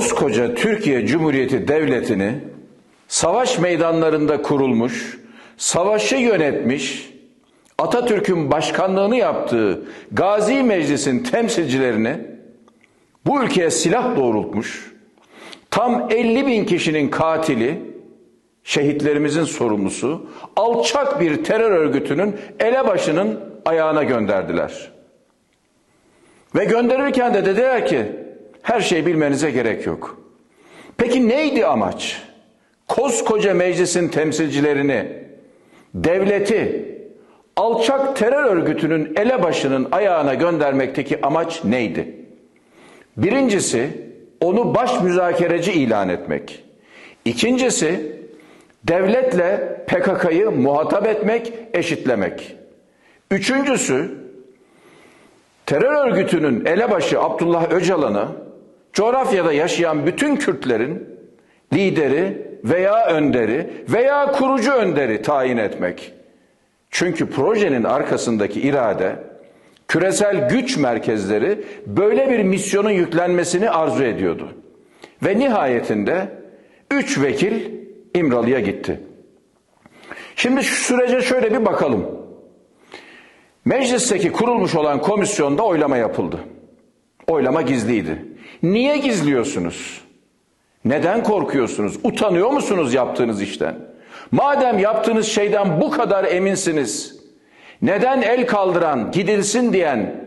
koskoca Türkiye Cumhuriyeti Devleti'ni savaş meydanlarında kurulmuş, savaşı yönetmiş, Atatürk'ün başkanlığını yaptığı Gazi Meclis'in temsilcilerini bu ülkeye silah doğrultmuş, tam 50 bin kişinin katili, şehitlerimizin sorumlusu, alçak bir terör örgütünün elebaşının ayağına gönderdiler. Ve gönderirken de dediler ki her şeyi bilmenize gerek yok. Peki neydi amaç? Koskoca meclisin temsilcilerini, devleti, alçak terör örgütünün elebaşının ayağına göndermekteki amaç neydi? Birincisi onu baş müzakereci ilan etmek. İkincisi devletle PKK'yı muhatap etmek, eşitlemek. Üçüncüsü terör örgütünün elebaşı Abdullah Öcalan'ı coğrafyada yaşayan bütün Kürtlerin lideri veya önderi veya kurucu önderi tayin etmek. Çünkü projenin arkasındaki irade küresel güç merkezleri böyle bir misyonun yüklenmesini arzu ediyordu. Ve nihayetinde üç vekil İmralı'ya gitti. Şimdi şu sürece şöyle bir bakalım. Meclisteki kurulmuş olan komisyonda oylama yapıldı. Oylama gizliydi. Niye gizliyorsunuz? Neden korkuyorsunuz? Utanıyor musunuz yaptığınız işten? Madem yaptığınız şeyden bu kadar eminsiniz, neden el kaldıran, gidilsin diyen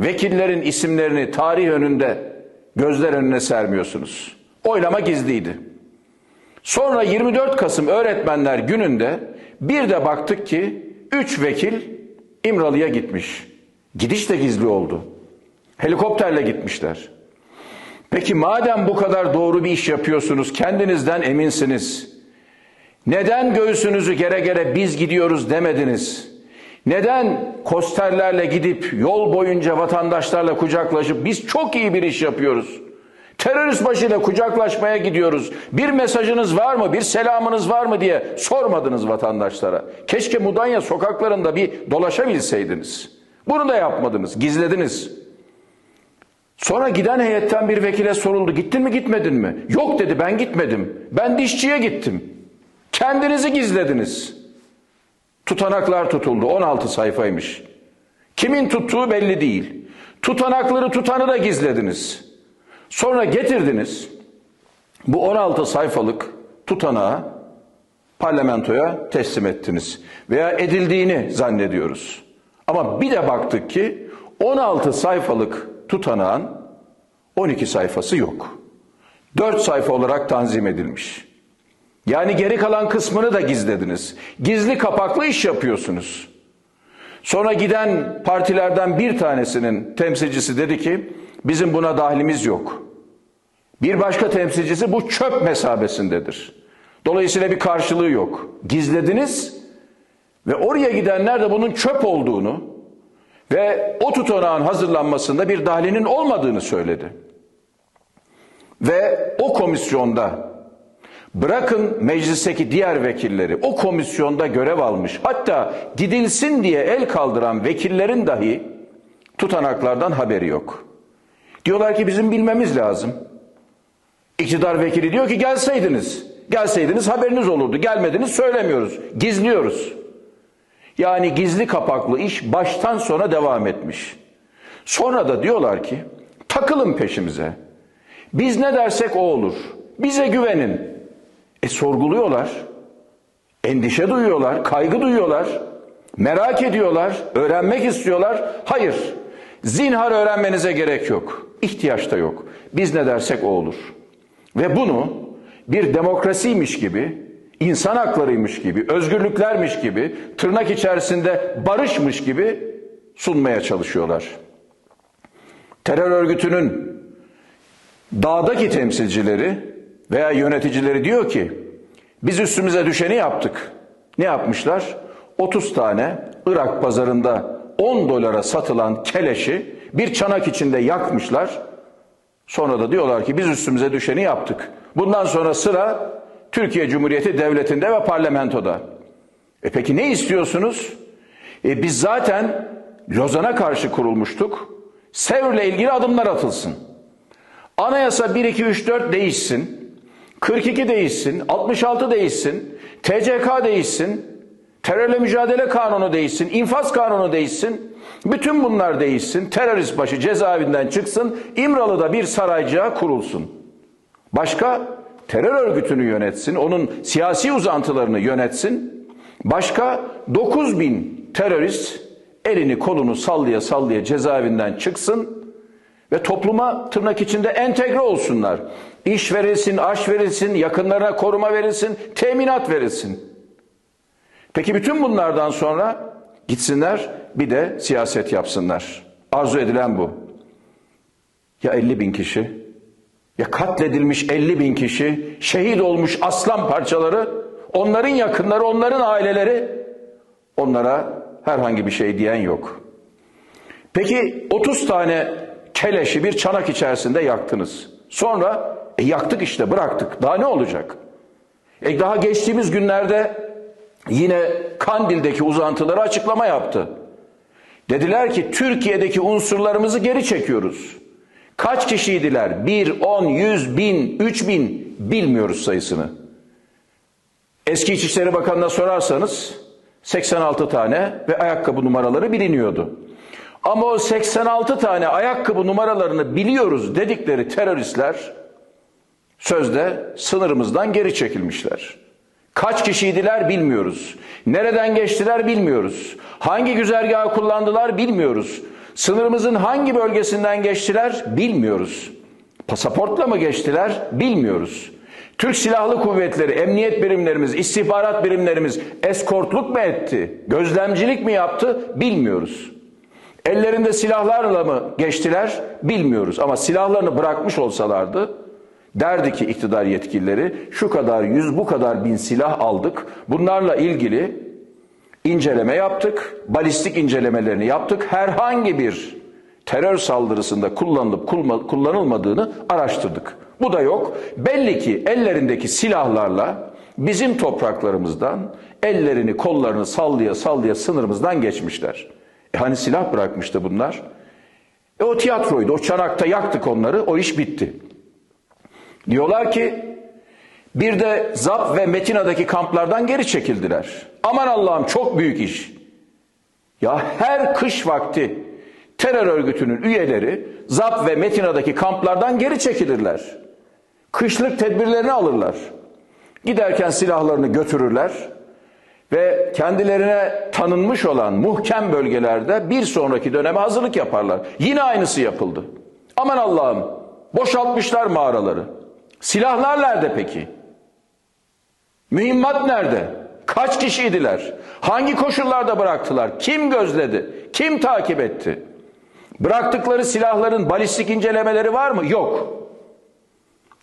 vekillerin isimlerini tarih önünde gözler önüne sermiyorsunuz? Oylama gizliydi. Sonra 24 Kasım Öğretmenler Günü'nde bir de baktık ki 3 vekil İmralı'ya gitmiş. Gidiş de gizli oldu. Helikopterle gitmişler. Peki madem bu kadar doğru bir iş yapıyorsunuz, kendinizden eminsiniz. Neden göğsünüzü gere gere biz gidiyoruz demediniz? Neden kosterlerle gidip yol boyunca vatandaşlarla kucaklaşıp biz çok iyi bir iş yapıyoruz? Terörist başıyla kucaklaşmaya gidiyoruz. Bir mesajınız var mı, bir selamınız var mı diye sormadınız vatandaşlara. Keşke Mudanya sokaklarında bir dolaşabilseydiniz. Bunu da yapmadınız, gizlediniz. Sonra giden heyetten bir vekile soruldu. Gittin mi gitmedin mi? Yok dedi ben gitmedim. Ben dişçiye gittim. Kendinizi gizlediniz. Tutanaklar tutuldu. 16 sayfaymış. Kimin tuttuğu belli değil. Tutanakları tutanı da gizlediniz. Sonra getirdiniz. Bu 16 sayfalık tutanağı parlamentoya teslim ettiniz. Veya edildiğini zannediyoruz. Ama bir de baktık ki 16 sayfalık tutanağın 12 sayfası yok. 4 sayfa olarak tanzim edilmiş. Yani geri kalan kısmını da gizlediniz. Gizli kapaklı iş yapıyorsunuz. Sonra giden partilerden bir tanesinin temsilcisi dedi ki bizim buna dahilimiz yok. Bir başka temsilcisi bu çöp mesabesindedir. Dolayısıyla bir karşılığı yok. Gizlediniz ve oraya gidenler de bunun çöp olduğunu ve o tutanağın hazırlanmasında bir dahilinin olmadığını söyledi. Ve o komisyonda bırakın meclisteki diğer vekilleri o komisyonda görev almış hatta gidilsin diye el kaldıran vekillerin dahi tutanaklardan haberi yok. Diyorlar ki bizim bilmemiz lazım. İktidar vekili diyor ki gelseydiniz, gelseydiniz haberiniz olurdu. Gelmediniz söylemiyoruz, gizliyoruz. Yani gizli kapaklı iş baştan sona devam etmiş. Sonra da diyorlar ki takılın peşimize. Biz ne dersek o olur. Bize güvenin. E sorguluyorlar. Endişe duyuyorlar, kaygı duyuyorlar. Merak ediyorlar, öğrenmek istiyorlar. Hayır. Zinhar öğrenmenize gerek yok. İhtiyaç da yok. Biz ne dersek o olur. Ve bunu bir demokrasiymiş gibi, insan haklarıymış gibi, özgürlüklermiş gibi, tırnak içerisinde barışmış gibi sunmaya çalışıyorlar. Terör örgütünün dağdaki temsilcileri veya yöneticileri diyor ki biz üstümüze düşeni yaptık. Ne yapmışlar? 30 tane Irak pazarında 10 dolara satılan keleşi bir çanak içinde yakmışlar. Sonra da diyorlar ki biz üstümüze düşeni yaptık. Bundan sonra sıra Türkiye Cumhuriyeti Devleti'nde ve parlamentoda. E peki ne istiyorsunuz? E biz zaten Lozan'a karşı kurulmuştuk. Sevr'le ilgili adımlar atılsın. Anayasa 1, 2, 3, 4 değişsin. 42 değişsin, 66 değişsin, TCK değişsin, terörle mücadele kanunu değişsin, infaz kanunu değişsin. Bütün bunlar değişsin. Terörist başı cezaevinden çıksın. İmralı'da bir saraycığa kurulsun. Başka terör örgütünü yönetsin. Onun siyasi uzantılarını yönetsin. Başka 9 bin terörist elini kolunu sallaya sallaya cezaevinden çıksın ve topluma tırnak içinde entegre olsunlar. İş verilsin, aş verilsin, yakınlarına koruma verilsin, teminat verilsin. Peki bütün bunlardan sonra gitsinler bir de siyaset yapsınlar. Arzu edilen bu. Ya 50 bin kişi, ya katledilmiş 50 bin kişi, şehit olmuş aslan parçaları, onların yakınları, onların aileleri, onlara herhangi bir şey diyen yok. Peki 30 tane keleşi bir çanak içerisinde yaktınız. Sonra e, yaktık işte bıraktık. Daha ne olacak? E, daha geçtiğimiz günlerde yine Kandil'deki uzantıları açıklama yaptı. Dediler ki Türkiye'deki unsurlarımızı geri çekiyoruz. Kaç kişiydiler? Bir, on, yüz, bin, üç bin bilmiyoruz sayısını. Eski İçişleri Bakanı'na sorarsanız 86 tane ve ayakkabı numaraları biliniyordu. Ama o 86 tane ayakkabı numaralarını biliyoruz dedikleri teröristler sözde sınırımızdan geri çekilmişler. Kaç kişiydiler bilmiyoruz. Nereden geçtiler bilmiyoruz. Hangi güzergahı kullandılar bilmiyoruz. Sınırımızın hangi bölgesinden geçtiler bilmiyoruz. Pasaportla mı geçtiler bilmiyoruz. Türk Silahlı Kuvvetleri, emniyet birimlerimiz, istihbarat birimlerimiz eskortluk mu etti, gözlemcilik mi yaptı bilmiyoruz. Ellerinde silahlarla mı geçtiler bilmiyoruz ama silahlarını bırakmış olsalardı derdi ki iktidar yetkilileri şu kadar yüz bu kadar bin silah aldık bunlarla ilgili inceleme yaptık balistik incelemelerini yaptık herhangi bir terör saldırısında kullanılıp kullanılmadığını araştırdık. Bu da yok. Belli ki ellerindeki silahlarla bizim topraklarımızdan ellerini kollarını sallaya sallaya sınırımızdan geçmişler. E hani silah bırakmıştı bunlar? E o tiyatroydu. O çanakta yaktık onları. O iş bitti. Diyorlar ki bir de Zap ve Metina'daki kamplardan geri çekildiler. Aman Allah'ım çok büyük iş. Ya her kış vakti terör örgütünün üyeleri Zap ve Metina'daki kamplardan geri çekilirler. Kışlık tedbirlerini alırlar. Giderken silahlarını götürürler ve kendilerine tanınmış olan muhkem bölgelerde bir sonraki döneme hazırlık yaparlar. Yine aynısı yapıldı. Aman Allah'ım boşaltmışlar mağaraları. Silahlar nerede peki? Mühimmat nerede? Kaç kişiydiler? Hangi koşullarda bıraktılar? Kim gözledi? Kim takip etti? Bıraktıkları silahların balistik incelemeleri var mı? Yok.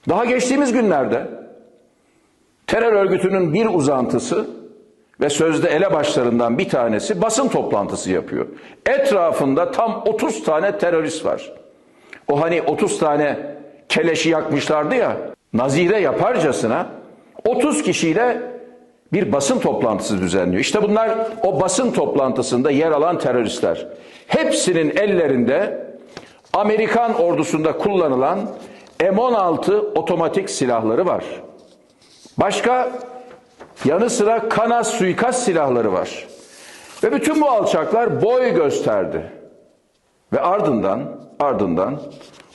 Daha geçtiğimiz günlerde terör örgütünün bir uzantısı ve sözde elebaşlarından bir tanesi basın toplantısı yapıyor. Etrafında tam 30 tane terörist var. O hani 30 tane keleşi yakmışlardı ya, nazire yaparcasına 30 kişiyle bir basın toplantısı düzenliyor. İşte bunlar o basın toplantısında yer alan teröristler. Hepsinin ellerinde Amerikan ordusunda kullanılan M16 otomatik silahları var. Başka yanı sıra kanas suikast silahları var. Ve bütün bu alçaklar boy gösterdi. Ve ardından ardından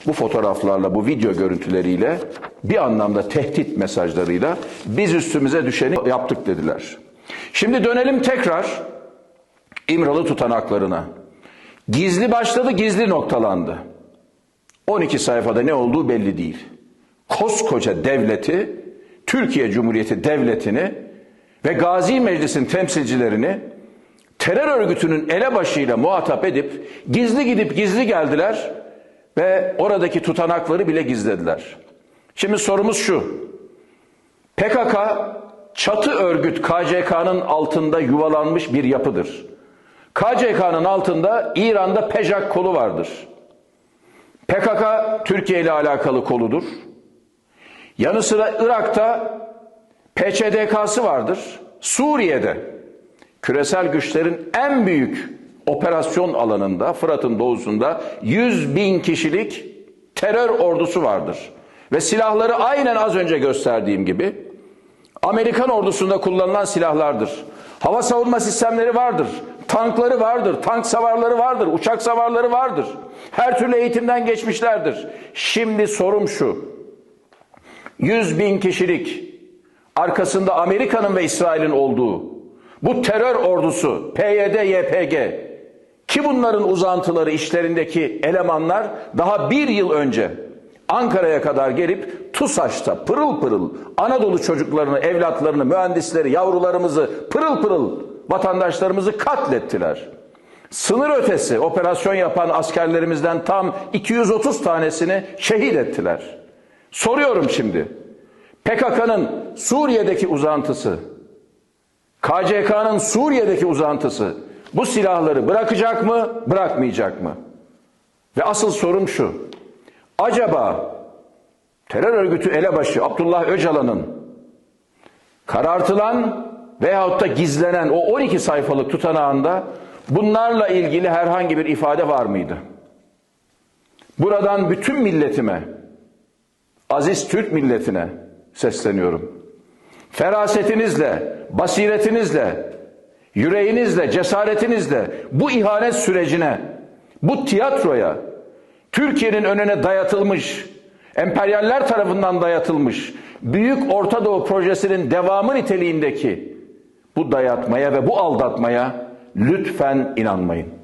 bu fotoğraflarla, bu video görüntüleriyle bir anlamda tehdit mesajlarıyla biz üstümüze düşeni yaptık dediler. Şimdi dönelim tekrar İmralı tutanaklarına. Gizli başladı, gizli noktalandı. 12 sayfada ne olduğu belli değil. Koskoca devleti, Türkiye Cumhuriyeti devletini ve Gazi Meclis'in temsilcilerini terör örgütünün elebaşıyla muhatap edip gizli gidip gizli geldiler ve oradaki tutanakları bile gizlediler. Şimdi sorumuz şu. PKK çatı örgüt KCK'nın altında yuvalanmış bir yapıdır. KCK'nın altında İran'da PEJAK kolu vardır. PKK Türkiye ile alakalı koludur. Yanı sıra Irak'ta PÇDK'sı vardır. Suriye'de küresel güçlerin en büyük operasyon alanında Fırat'ın doğusunda 100 bin kişilik terör ordusu vardır. Ve silahları aynen az önce gösterdiğim gibi Amerikan ordusunda kullanılan silahlardır. Hava savunma sistemleri vardır. Tankları vardır. Tank savarları vardır. Uçak savarları vardır. Her türlü eğitimden geçmişlerdir. Şimdi sorum şu. 100 bin kişilik arkasında Amerika'nın ve İsrail'in olduğu bu terör ordusu PYD, YPG ki bunların uzantıları işlerindeki elemanlar daha bir yıl önce Ankara'ya kadar gelip TUSAŞ'ta pırıl pırıl Anadolu çocuklarını, evlatlarını, mühendisleri, yavrularımızı pırıl pırıl vatandaşlarımızı katlettiler. Sınır ötesi operasyon yapan askerlerimizden tam 230 tanesini şehit ettiler. Soruyorum şimdi. PKK'nın Suriye'deki uzantısı, KCK'nın Suriye'deki uzantısı bu silahları bırakacak mı, bırakmayacak mı? Ve asıl sorum şu. Acaba terör örgütü elebaşı Abdullah Öcalan'ın karartılan veyahut da gizlenen o 12 sayfalık tutanağında bunlarla ilgili herhangi bir ifade var mıydı? Buradan bütün milletime, aziz Türk milletine sesleniyorum. Ferasetinizle, basiretinizle, yüreğinizle, cesaretinizle bu ihanet sürecine, bu tiyatroya, Türkiye'nin önüne dayatılmış, emperyaller tarafından dayatılmış Büyük Orta Doğu Projesi'nin devamı niteliğindeki bu dayatmaya ve bu aldatmaya lütfen inanmayın.